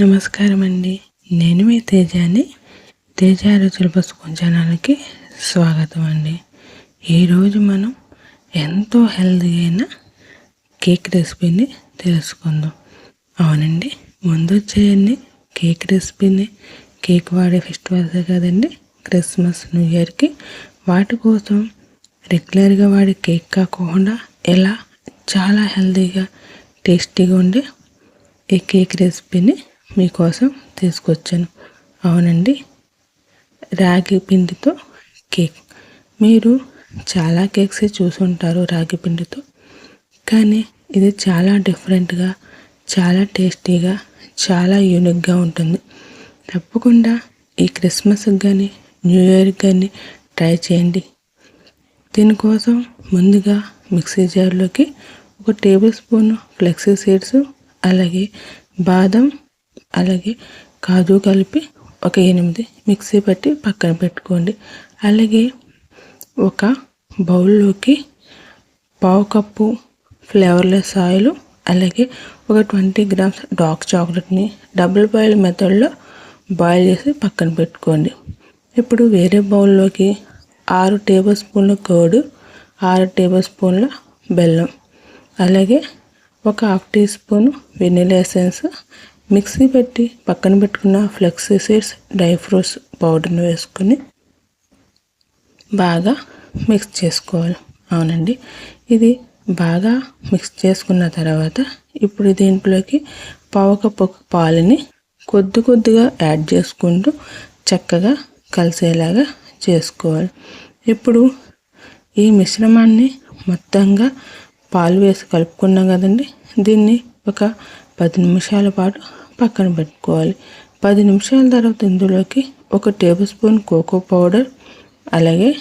నమస్కారం అండి నేను మీ తేజాని. తేజ రుచుల పుస్తకం ఛానల్కి స్వాగతం అండి ఈరోజు మనం ఎంతో హెల్దీ అయిన కేక్ రెసిపీని తెలుసుకుందాం. అవునండి ముందు వచ్చేయండి. కేక్ రెసిపీని కేక్ వాడే ఫెస్టివల్స్ కదండి క్రిస్మస్ న్యూ ఇయర్కి. వాటి కోసం రెగ్యులర్గా వాడే కేక్ కాకుండా ఎలా చాలా హెల్దీగా టేస్టీగా ఉండే ఈ కేక్ రెసిపీని మీకోసం తీసుకొచ్చాను. అవునండి. రాగి పిండితో కేక్. మీరు చాలా కేక్స్ చూసుంటారు రాగి పిండితో. కానీ ఇది చాలా డిఫరెంట్గా చాలా టేస్టీగా చాలా యూనిక్గా ఉంటుంది. తప్పకుండా ఈ క్రిస్మస్కి కానీ న్యూ ఇయర్కి కానీ ట్రై చేయండి. దీనికోసం ముందుగా మిక్సీ జార్లోకి ఒక టేబుల్ స్పూన్ ఫ్లెక్సీ సీడ్స్ అలాగే బాదం అలాగే కాజు కలిపి ఒక ఎనిమిది మిక్సీ పట్టి పక్కన పెట్టుకోండి. అలాగే ఒక బౌల్లోకి పావు కప్పు ఫ్లేవర్లెస్ ఆయిల్ అలాగే ఒక ట్వంటీ గ్రామ్స్ డార్క్ చాక్లెట్ని డబుల్ బాయిల్ మెథడ్లో బాయిల్ చేసి పక్కన పెట్టుకోండి. ఇప్పుడు వేరే బౌల్లోకి ఆరు టేబుల్ స్పూన్ల కోడు ఆరు టేబుల్ స్పూన్ల బెల్లం అలాగే ఒక half teaspoon vanilla essence mixie పెట్టి పక్కన పెట్టుకున్న ఫ్లెక్సీ సీడ్స్ డ్రై ఫ్రూట్స్ పౌడర్ని వేసుకొని బాగా మిక్స్ చేసుకోవాలి. అవునండి. ఇది బాగా మిక్స్ చేసుకున్న తర్వాత ఇప్పుడు దీంట్లోకి పావు కప్పు పాలని కొద్ది కొద్దిగా యాడ్ చేసుకుంటూ చక్కగా కలిసేలాగా చేసుకోవాలి. ఇప్పుడు ఈ మిశ్రమాన్ని మొత్తంగా పాలు వేసి కలుపుకున్నాం కదండి. దీన్ని ఒక పది నిమిషాల పాటు పక్కన పెట్టుకోవాలి. పది నిమిషాల తర్వాత ఇందులోకి ఒక టేబుల్ స్పూన్ కోకో పౌడర్ అలాగే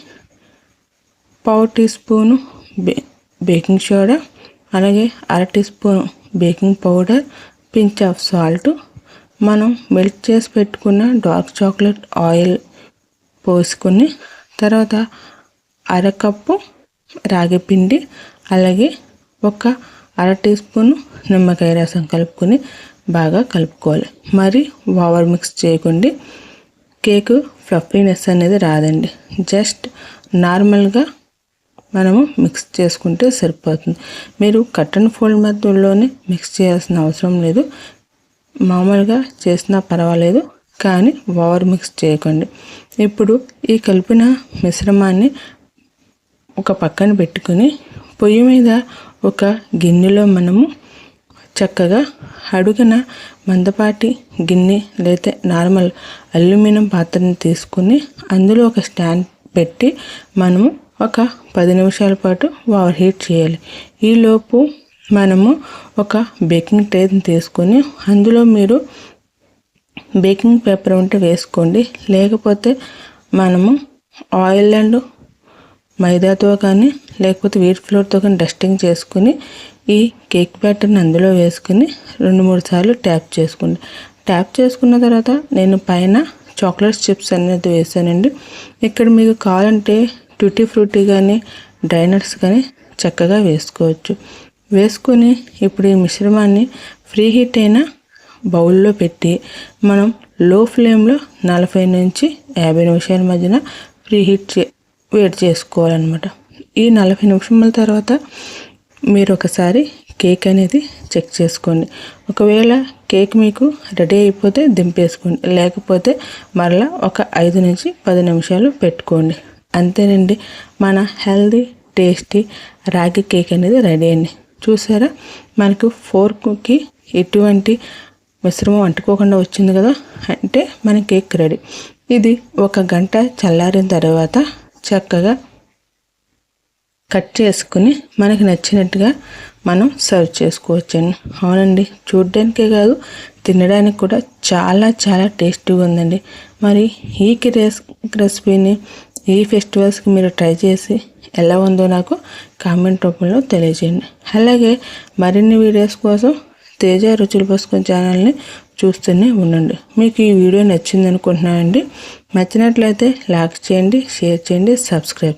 పావు టీ స్పూను బే బేకింగ్ సోడా అలాగే అర teaspoon baking powder pinch of salt. మనం మెల్ట్ చేసి పెట్టుకున్న డార్క్ చాక్లెట్ ఆయిల్ పోసుకొని తర్వాత అరకప్పు రాగి పిండి అలాగే ఒక అర టీ స్పూన్ నిమ్మకాయ రసం కలుపుకొని బాగా కలుపుకోవాలి. మరి ఓవర్ మిక్స్ చేయకండి కేకు ఫ్లఫీనెస్ అనేది రాదండి. జస్ట్ నార్మల్గా మనము మిక్స్ చేసుకుంటే సరిపోతుంది. మీరు కట్టన్ ఫోల్డ్ మధ్యలోనే మిక్స్ చేయాల్సిన అవసరం లేదు. మామూలుగా చేసినా పర్వాలేదు కానీ ఓవర్ మిక్స్ చేయకండి. ఇప్పుడు ఈ కలిపిన మిశ్రమాన్ని ఒక పక్కన పెట్టుకుని పొయ్యి మీద ఒక గిన్నెలో మనము చక్కగా అడుగున మందపాటి గిన్నె లేదా నార్మల్ అల్యూమినియం పాత్రని తీసుకుని అందులో ఒక స్టాండ్ పెట్టి మనము ఒక పది నిమిషాల పాటు ఓవర్ హీట్ చేయాలి. ఈలోపు మనము ఒక బేకింగ్ ట్రేని తీసుకొని అందులో మీరు బేకింగ్ పేపర్ ఉంటే వేసుకోండి. లేకపోతే మనము ఆయిల్ అండ్ మైదాతో కానీ లేకపోతే వీట్ ఫ్లోర్తో కానీ డస్టింగ్ చేసుకుని ఈ కేక్ బ్యాటర్ని అందులో వేసుకుని రెండు మూడు సార్లు ట్యాప్ చేసుకోండి ట్యాప్ చేసుకున్న తర్వాత నేను పైన చాక్లెట్ చిప్స్ అనేది వేసానండి. ఇక్కడ మీకు కావాలంటే ట్యూటీ ఫ్రూటీ కానీ డ్రైనట్స్ కానీ చక్కగా వేసుకోవచ్చు. వేసుకొని ఇప్పుడు ఈ మిశ్రమాన్ని ఫ్రీ హీట్ అయిన బౌల్లో పెట్టి మనం లో ఫ్లేమ్లో నలభై నుంచి యాభై నిమిషాల మధ్యన ఫ్రీ హీట్ చే వేడి చేసుకోవాలన్నమాట. ఈ నలభై నిమిషముల తర్వాత మీరు ఒకసారి కేక్ అనేది చెక్ చేసుకోండి. ఒకవేళ కేక్ మీకు రెడీ అయిపోతే దింపేసుకోండి. లేకపోతే మరలా ఒక ఐదు నుంచి పది నిమిషాలు పెట్టుకోండి. అంతేనండి. మన హెల్దీ టేస్టీ రాగి కేక్ అనేది రెడీ అండి. చూసారా? మనకు ఫోర్క్కి ఎటువంటి మిశ్రమం అంటుకోకుండా వచ్చింది కదా? అంటే మన కేక్ రెడీ. ఇది ఒక గంట చల్లారిన తర్వాత చక్కగా కట్ చేసుకుని మనకి నచ్చినట్టుగా మనం సర్వ్ చేసుకోవచ్చండి. అవునండి చూడడానికే కాదు తినడానికి కూడా చాలా చాలా టేస్టీగా ఉందండి. మరి ఈ రెస్ రెసిపీని ఈ ఫెస్టివల్స్కి మీరు ట్రై చేసి ఎలా ఉందో నాకు కామెంట్ రూపంలో తెలియజేయండి. అలాగే మరిన్ని వీడియోస్ కోసం తేజ రుచులు పోసుకుని ఛానల్ని చూస్తూనే ఉండండి. మీకు ఈ వీడియో నచ్చింది అనుకుంటున్నానండి నచ్చినట్లయితే లైక్ చేయండి షేర్ చేయండి సబ్స్క్రైబ్